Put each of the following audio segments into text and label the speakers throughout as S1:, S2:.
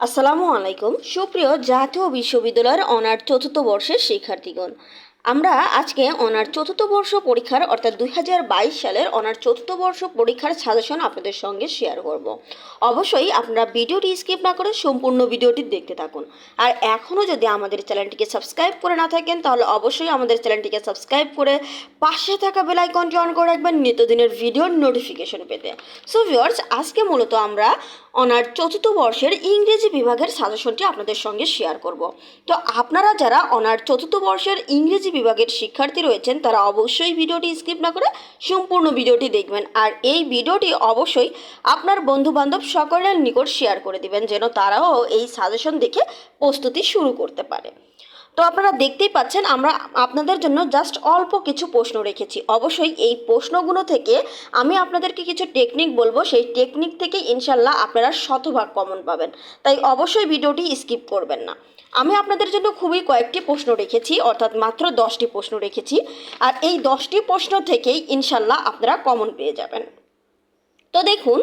S1: আসসালামু আলাইকুম। সুপ্রিয় জাতীয় বিশ্ববিদ্যালয়ের অনার চতুর্থ বর্ষের শিক্ষার্থীগণ আমরা আজকে অনার চতুর্থ বর্ষ পরীক্ষার, অর্থাৎ দুই হাজার বাইশ সালের অনার চতুর্থ বর্ষ পরীক্ষার সাজেশন আপনাদের সঙ্গে শেয়ার করব। অবশ্যই আপনারা ভিডিওটি স্কিপ না করে সম্পূর্ণ ভিডিওটি দেখতে থাকুন। আর এখনও যদি আমাদের চ্যানেলটিকে সাবস্ক্রাইব করে না থাকেন, তাহলে অবশ্যই আমাদের চ্যানেলটিকে সাবস্ক্রাইব করে পাশে থাকা বেল আইকনটি অন করে রাখবেন নিত্যদিনের ভিডিওর নোটিফিকেশন পেতে। সো ভিউয়ার্স আজকে মূলত আমরা অনার চতুর্থ বর্ষের ইংরেজি বিভাগের সাজেশনটি আপনাদের সঙ্গে শেয়ার করব। তো আপনারা যারা অনার চতুর্থ বর্ষের ইংরেজি বিভাগের শিক্ষার্থী রয়েছেন, তারা অবশ্যই ভিডিওটি স্কিপ না করে সম্পূর্ণ ভিডিওটি দেখবেন। আর এই ভিডিওটি অবশ্যই আপনার বন্ধুবান্ধব সকলের নিকট শেয়ার করে দিবেন, যেন তারাও এই সাজেশন দেখে প্রস্তুতি শুরু করতে পারে। তো আপনারা দেখতেই পাচ্ছেন, আমরা আপনাদের জন্য জাস্ট অল্প কিছু প্রশ্ন রেখেছি। অবশ্যই এই প্রশ্নগুলো থেকে আমি আপনাদেরকে কিছু টেকনিক বলব, সেই টেকনিক থেকে ইনশাল্লাহ আপনারা শতভাগ কমন পাবেন। তাই অবশ্যই ভিডিওটি স্কিপ করবেন না। আমি আপনাদের জন্য খুবই কয়েকটি প্রশ্ন রেখেছি, অর্থাৎ মাত্র দশটি প্রশ্ন রেখেছি। আর এই দশটি প্রশ্ন থেকেই ইনশাল্লাহ আপনারা কমন পেয়ে যাবেন। তো দেখুন,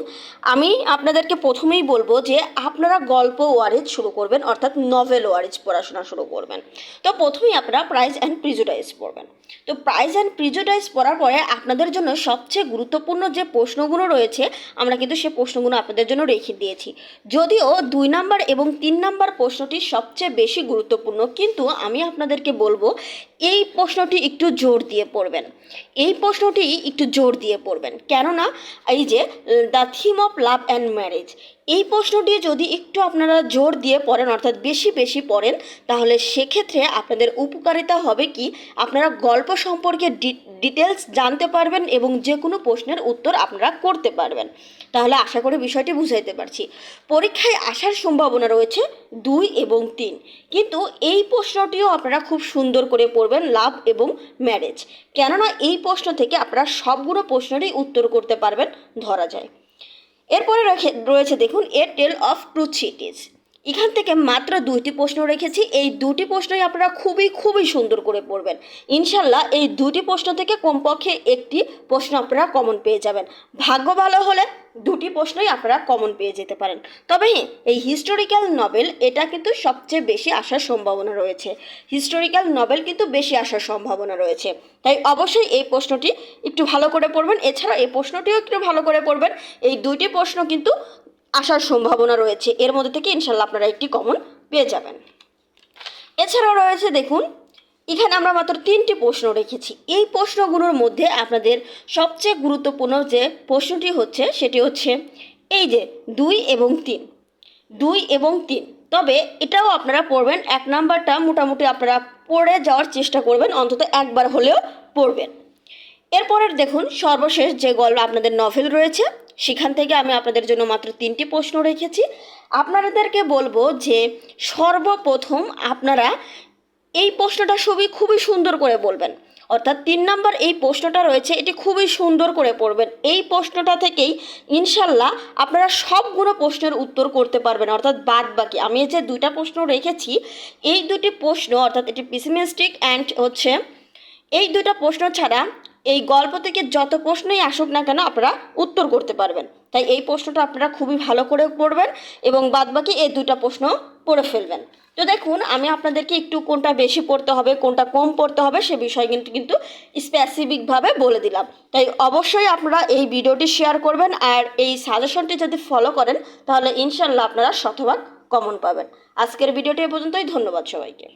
S1: আমি আপনাদেরকে প্রথমেই বলব যে আপনারা গল্প ওয়ারেজ শুরু করবেন, অর্থাৎ নভেল ওয়ারেজ পড়াশোনা শুরু করবেন। তো প্রথমেই আপনারা প্রাইজ অ্যান্ড প্রিজুডাইজ পড়বেন। তো প্রাইজ অ্যান্ড প্রিজুডাইজ পড়ার পরে আপনাদের জন্য সবচেয়ে গুরুত্বপূর্ণ যে প্রশ্নগুলো রয়েছে, আমরা কিন্তু সে প্রশ্নগুলো আপনাদের জন্য রেখে দিয়েছি। যদিও দুই নাম্বার এবং তিন নাম্বার প্রশ্নটি সবচেয়ে বেশি গুরুত্বপূর্ণ, কিন্তু আমি আপনাদেরকে বলব, এই প্রশ্নটি একটু জোর দিয়ে পড়বেন। এই প্রশ্নটি একটু জোর দিয়ে পড়বেন। কেননা, এই যে the theme of love and marriage এই প্রশ্নটি যদি একটু আপনারা জোর দিয়ে পড়েন, অর্থাৎ বেশি বেশি পড়েন, তাহলে সেক্ষেত্রে আপনাদের উপকারিতা হবে কি? আপনারা গল্প সম্পর্কে ডিটেলস জানতে পারবেন এবং যে কোনো প্রশ্নের উত্তর আপনারা করতে পারবেন। তাহলে আশা করি বিষয়টি বুঝাইতে পারছি। পরীক্ষায় আসার সম্ভাবনা রয়েছে দুই এবং তিন। কিন্তু এই প্রশ্নটিও আপনারা খুব সুন্দর করে পড়বেন লাভ এবং ম্যারেজ। কেননা এই প্রশ্ন থেকে আপনারা সবগুলো প্রশ্নেরই উত্তর করতে পারবেন, ধরা যায়। এরপরে রয়েছে দেখুন a tale of two cities এখান থেকে মাত্র দুইটি প্রশ্ন রেখেছি। এই দুটি প্রশ্নই আপনারা খুবই খুবই সুন্দর করে পড়বেন। ইনশাল্লাহ এই দুটি প্রশ্ন থেকে কমপক্ষে একটি প্রশ্ন আপনারা কমন পেয়ে যাবেন। ভাগ্য ভালো হলে দুটি প্রশ্নই আপনারা কমন পেয়ে যেতে পারেন। তবে হ্যাঁ এই হিস্টোরিক্যাল নভেল এটা কিন্তু সবচেয়ে বেশি আসার সম্ভাবনা রয়েছে। হিস্টোরিক্যাল নভেল কিন্তু বেশি আসার সম্ভাবনা রয়েছে। তাই অবশ্যই এই প্রশ্নটি একটু ভালো করে পড়বেন। এছাড়া এই প্রশ্নটিও একটু ভালো করে পড়বেন। এই দুইটি প্রশ্ন কিন্তু আসার সম্ভাবনা রয়েছে। এর মধ্যে থেকে ইনশাল্লাহ আপনারা একটি কমন পেয়ে যাবেন। এছাড়াও রয়েছে, দেখুন, এখানে আমরা মাত্র তিনটি প্রশ্ন রেখেছি। এই প্রশ্নগুলোর মধ্যে আপনাদের সবচেয়ে গুরুত্বপূর্ণ যে প্রশ্নটি হচ্ছে, সেটি হচ্ছে, এই যে দুই এবং তিন, দুই এবং তিন, তবে এটাও আপনারা পড়বেন, এক নাম্বারটা মোটামুটি আপনারা পড়ে যাওয়ার চেষ্টা করবেন, অন্তত একবার হলেও পড়বেন। এরপরের দেখুন, সর্বশেষ যে গল্প আপনাদের নভেল রয়েছে সেখান থেকে আমি আপনাদের জন্য মাত্র তিনটি প্রশ্ন রেখেছি। আপনাদেরকে বলব যে সর্বপ্রথম আপনারা এই প্রশ্নটা সবই খুবই সুন্দর করে বলবেন। অর্থাৎ তিন নম্বর এই প্রশ্নটা রয়েছে, এটি খুবই সুন্দর করে পড়বেন। এই প্রশ্নটা থেকেই ইনশাল্লাহ আপনারা সবগুলো প্রশ্নের উত্তর করতে পারবেন। অর্থাৎ বাদ বাকি আমি যে দুইটা প্রশ্ন রেখেছি, এই দুটি প্রশ্ন, অর্থাৎ এটি পিসিমিস্টিক অ্যান্ড হচ্ছে, এই দুটো প্রশ্ন ছাড়া এই গল্প থেকে যত প্রশ্নই আসুক না কেন আপনারা উত্তর করতে পারবেন। তাই এই প্রশ্নটা আপনারা খুবই ভালো করে পড়বেন এবং বাদবাকি এই দুটা প্রশ্ন পড়ে ফেলবেন। তো দেখুন, আমি আপনাদেরকে একটু কোনটা বেশি পড়তে হবে, কোনটা কম পড়তে হবে সে বিষয় কিন্তু কিন্তু স্পেসিফিকভাবে বলে দিলাম। তাই অবশ্যই আপনারা এই ভিডিওটি শেয়ার করবেন আর এই সাজেশনটি যদি ফলো করেন, তাহলে ইনশাল্লাহ আপনারা শতভাগ কমন পাবেন। আজকের ভিডিওটি এ পর্যন্তই, ধন্যবাদ সবাইকে।